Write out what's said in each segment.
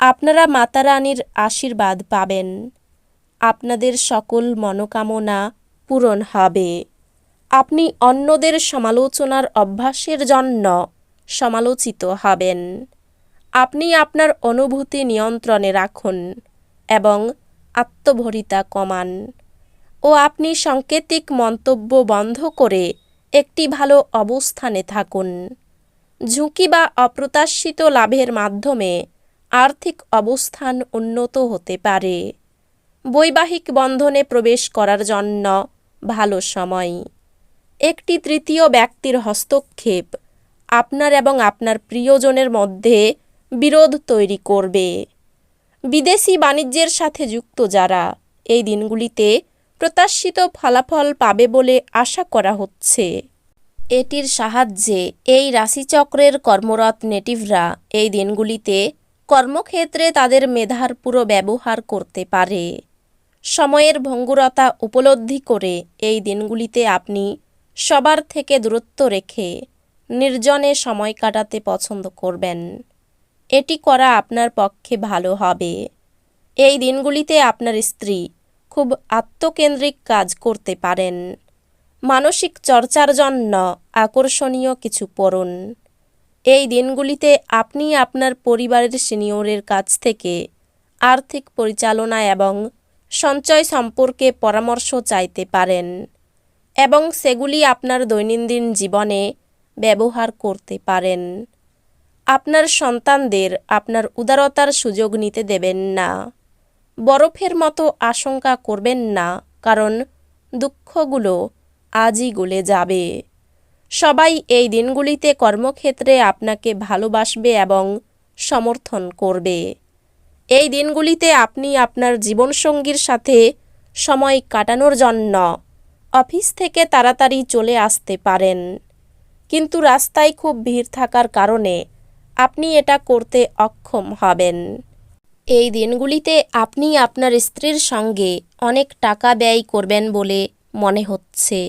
আপনারা মাতা রানীর আশীর্বাদ পাবেন। আপনাদের সকল মনোকামনা পূরণ হবে। আপনি অন্যদের সমালোচনার অভ্যাসের জন্য সমালোচিত হবেন। আপনি আপনার অনুভূতি নিয়ন্ত্রণে রাখুন এবং আত্মভরিতা কমান ও আপনি সাংকেতিক মন্তব্য বন্ধ করে একটি ভালো অবস্থানে থাকুন। ঝুঁকি বা অপ্রত্যাশিত লাভের মাধ্যমে আর্থিক অবস্থান উন্নত হতে পারে। বৈবাহিক বন্ধনে প্রবেশ করার জন্য ভালো সময়। একটি তৃতীয় ব্যক্তির হস্তক্ষেপ আপনার এবং আপনার প্রিয়জনের মধ্যে বিরোধ তৈরি করবে। বিদেশি বাণিজ্যের সাথে যুক্ত যারা, এই দিনগুলিতে প্রত্যাশিত ফলাফল পাবে বলে আশা করা হচ্ছে। এটির সাহায্যে এই রাশিচক্রের কর্মরত নেটিভরা এই দিনগুলিতে কর্মক্ষেত্রে তাদের মেধার পুরো ব্যবহার করতে পারে। সময়ের ভঙ্গুরতা উপলব্ধি করে এই দিনগুলিতে আপনি সবার থেকে দূরত্ব রেখে নির্জনে সময় কাটাতে পছন্দ করবেন। এটি করা আপনার পক্ষে ভালো হবে। এই দিনগুলিতে আপনার স্ত্রী খুব আত্মকেন্দ্রিক কাজ করতে পারেন। মানসিক চর্চার জন্য আকর্ষণীয় কিছু পড়ুন। এই দিনগুলিতে আপনি আপনার পরিবারের সিনিয়রের কাছ থেকে আর্থিক পরিচালনা এবং সঞ্চয় সম্পর্কে পরামর্শ চাইতে পারেন এবং সেগুলি আপনার দৈনন্দিন জীবনে ব্যবহার করতে পারেন। আপনার সন্তানদের আপনার উদারতার সুযোগ নিতে দেবেন না। বরফের মতো আশঙ্কা করবেন না, কারণ দুঃখগুলো আজই গলে যাবে। সবাই এই দিনগুলিতে কর্মক্ষেত্রে আপনাকে ভালোবাসবে এবং সমর্থন করবে। এই দিনগুলিতে আপনি আপনার জীবনসঙ্গীর সাথে সময় কাটানোর জন্য অফিস থেকে তাড়াতাড়ি চলে আসতে পারেন। কিন্তু রাস্তায় খুব ভিড় থাকার কারণে আপনি এটা করতে অক্ষম হবেন। এই দিনগুলিতে আপনি আপনার স্ত্রীর সঙ্গে অনেক টাকা ব্যয় করবেন বলে মনে হচ্ছে।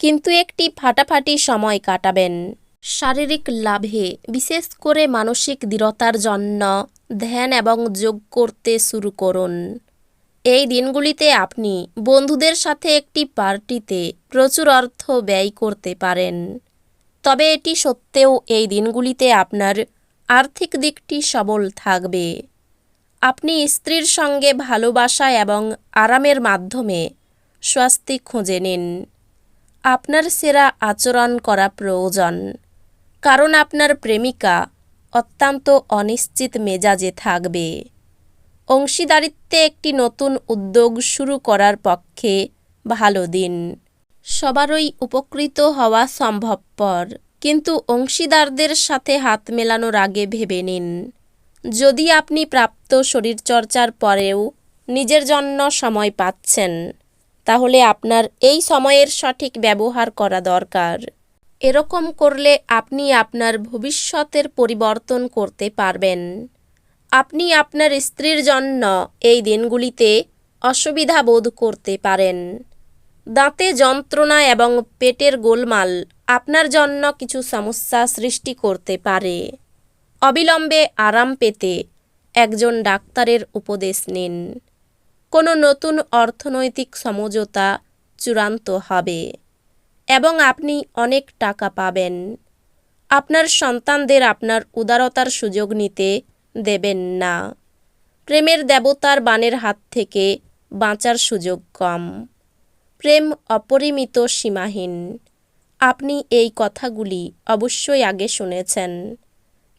কিন্তু একটি ফাটাফাটি সময় কাটাবেন। শারীরিক লাভে, বিশেষ করে মানসিক দৃঢ়তার জন্য ধ্যান এবং যোগ করতে শুরু করুন। এই দিনগুলিতে আপনি বন্ধুদের সাথে একটি পার্টিতে প্রচুর অর্থ ব্যয় করতে পারেন। তবে এটি সত্ত্বেও এই দিনগুলিতে আপনার আর্থিক দিকটি সবল থাকবে। আপনি স্ত্রীর সঙ্গে ভালোবাসা এবং আরামের মাধ্যমে স্বস্তি খুঁজে নিন। আপনার সেরা আচরণ করা প্রয়োজন। কারণ আপনার প্রেমিকা অত্যন্ত অনিশ্চিত মেজাজে থাকবে। অংশীদারিত্বে একটি নতুন উদ্যোগ শুরু করার পক্ষে ভালো দিন। সবারই উপকৃত হওয়া সম্ভবপর। কিন্তু অংশীদারদের সাথে হাত মেলানোর আগে ভেবে নিন। যদি আপনি প্রাপ্ত শরীরচর্চার পরেও নিজের জন্য সময় পাচ্ছেন তাহলে আপনার এই সময়ের সঠিক ব্যবহার করা দরকার। এরকম করলে আপনি আপনার ভবিষ্যতের পরিবর্তন করতে পারবেন। আপনি আপনার স্ত্রীর জন্য এই দিনগুলিতে অসুবিধা বোধ করতে পারেন। দাঁতে যন্ত্রণা এবং পেটের গোলমাল আপনার জন্য কিছু সমস্যা সৃষ্টি করতে পারে। অবিলম্বে আরাম পেতে একজন ডাক্তারের উপদেশ নিন। কোনো নতুন অর্থনৈতিক সমঝোতা চূড়ান্ত হবে এবং আপনি অনেক টাকা পাবেন। আপনার সন্তানদের আপনার উদারতার সুযোগ নিতে দেবেন না। প্রেমের দেবতার বানের হাত থেকে বাঁচার সুযোগ কম। প্রেম অপরিমিত সীমাহীন। আপনি এই কথাগুলি অবশ্যই আগে শুনেছেন।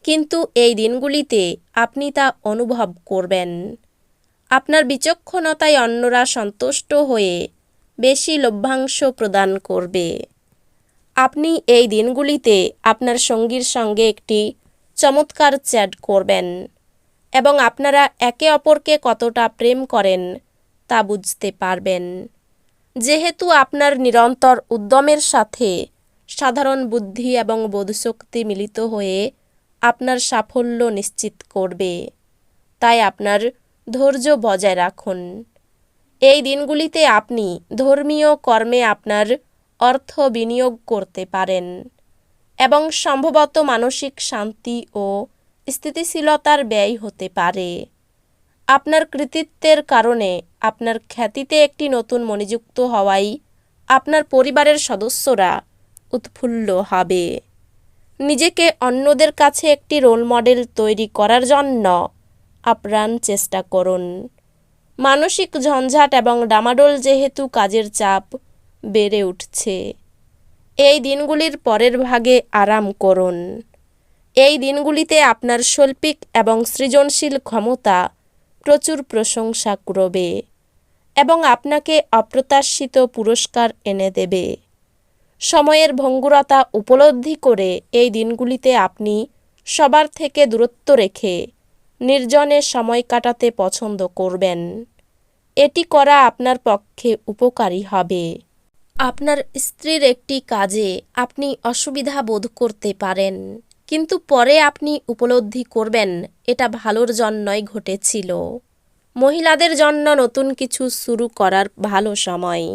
কিন্তু এই দিনগুলিতে আপনি তা অনুভব করবেন। আপনার বিচক্ষণতায় অন্যরা সন্তুষ্ট হয়ে বেশি লভ্যাংশ প্রদান করবে। আপনি এই দিনগুলিতে আপনার সঙ্গীর সঙ্গে একটি চমৎকার চ্যাট করবেন এবং আপনারা একে অপরকে কতটা প্রেম করেন তা বুঝতে পারবেন। যেহেতু আপনার নিরন্তর উদ্যমের সাথে সাধারণ বুদ্ধি এবং বোধশক্তি মিলিত হয়ে আপনার সাফল্য নিশ্চিত করবে, তাই আপনার ধৈর্য বজায় রাখুন। এই দিনগুলিতে আপনি ধর্মীয় কর্মে আপনার অর্থ বিনিয়োগ করতে পারেন এবং সম্ভবত মানসিক শান্তি ও স্থিতিশীলতার ব্যয় হতে পারে। আপনার কৃতিত্বের কারণে আপনার খ্যাতিতে একটি নতুন মনিযুক্ত হওয়াই আপনার পরিবারের সদস্যরা উৎফুল্ল হবে। নিজেকে অন্যদের কাছে একটি রোল মডেল তৈরি করার জন্য আপ্রাণ চেষ্টা করুন। মানসিক ঝঞ্ঝাট এবং ডামাডোল যেহেতু কাজের চাপ বেড়ে উঠছে, এই দিনগুলির পরের ভাগে আরাম করুন। এই দিনগুলিতে আপনার শৈল্পিক এবং সৃজনশীল ক্ষমতা প্রচুর প্রশংসা করবে এবং আপনাকে অপ্রত্যাশিত পুরস্কার এনে দেবে। সময়ের ভঙ্গুরতা উপলব্ধি করে এই দিনগুলিতে আপনি সবার থেকে দূরত্ব রেখে নির্জনে সময় কাটাতে পছন্দ করবেন। এটি করা আপনার পক্ষে উপকারী হবে। আপনার স্ত্রীর একটি কাজে আপনি অসুবিধা বোধ করতে পারেন, কিন্তু পরে আপনি উপলব্ধি করবেন, এটা ভালোর জন্যই ঘটেছিল। মহিলাদের জন্য নতুন কিছু শুরু করার ভালো সময়।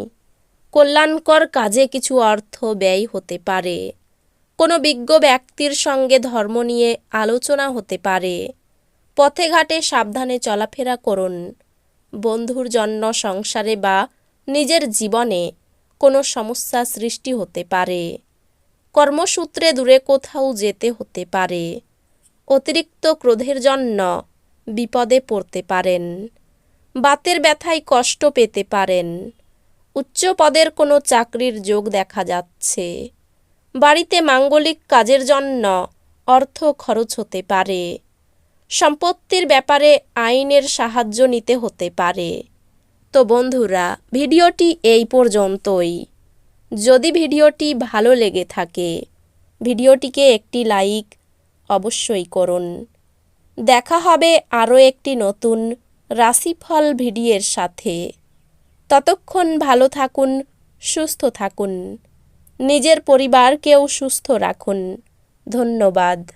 কল্যাণকর কাজে কিছু অর্থ ব্যয় হতে পারে। কোনো বিজ্ঞ ব্যক্তির সঙ্গে ধর্ম নিয়ে আলোচনা হতে পারে। পথে ঘাটে সাবধানে চলাফেরা করুন। বন্ধুর জন্য সংসারে বা নিজের জীবনে কোনো সমস্যা সৃষ্টি হতে পারে। কর্মসূত্রে দূরে কোথাও যেতে হতে পারে। অতিরিক্ত ক্রোধের জন্য বিপদে পড়তে পারেন। বাতের ব্যথায় কষ্ট পেতে পারেন। উচ্চ পদের কোনো চাকরির যোগ দেখা যাচ্ছে। বাড়িতে মাঙ্গলিক কাজের জন্য অর্থ খরচ হতে পারে। সম্পত্তির ব্যাপারে আইনের সাহায্য নিতে হতে পারে। তো বন্ধুরা, ভিডিওটি এই পর্যন্তই। যদি ভিডিওটি ভালো লেগে থাকে, ভিডিওটিকে একটি লাইক অবশ্যই করুন। দেখা হবে আরও একটি নতুন রাশিফল ভিডিওর সাথে। ততক্ষণ ভালো থাকুন, সুস্থ থাকুন। নিজের পরিবারকেও সুস্থ রাখুন। ধন্যবাদ।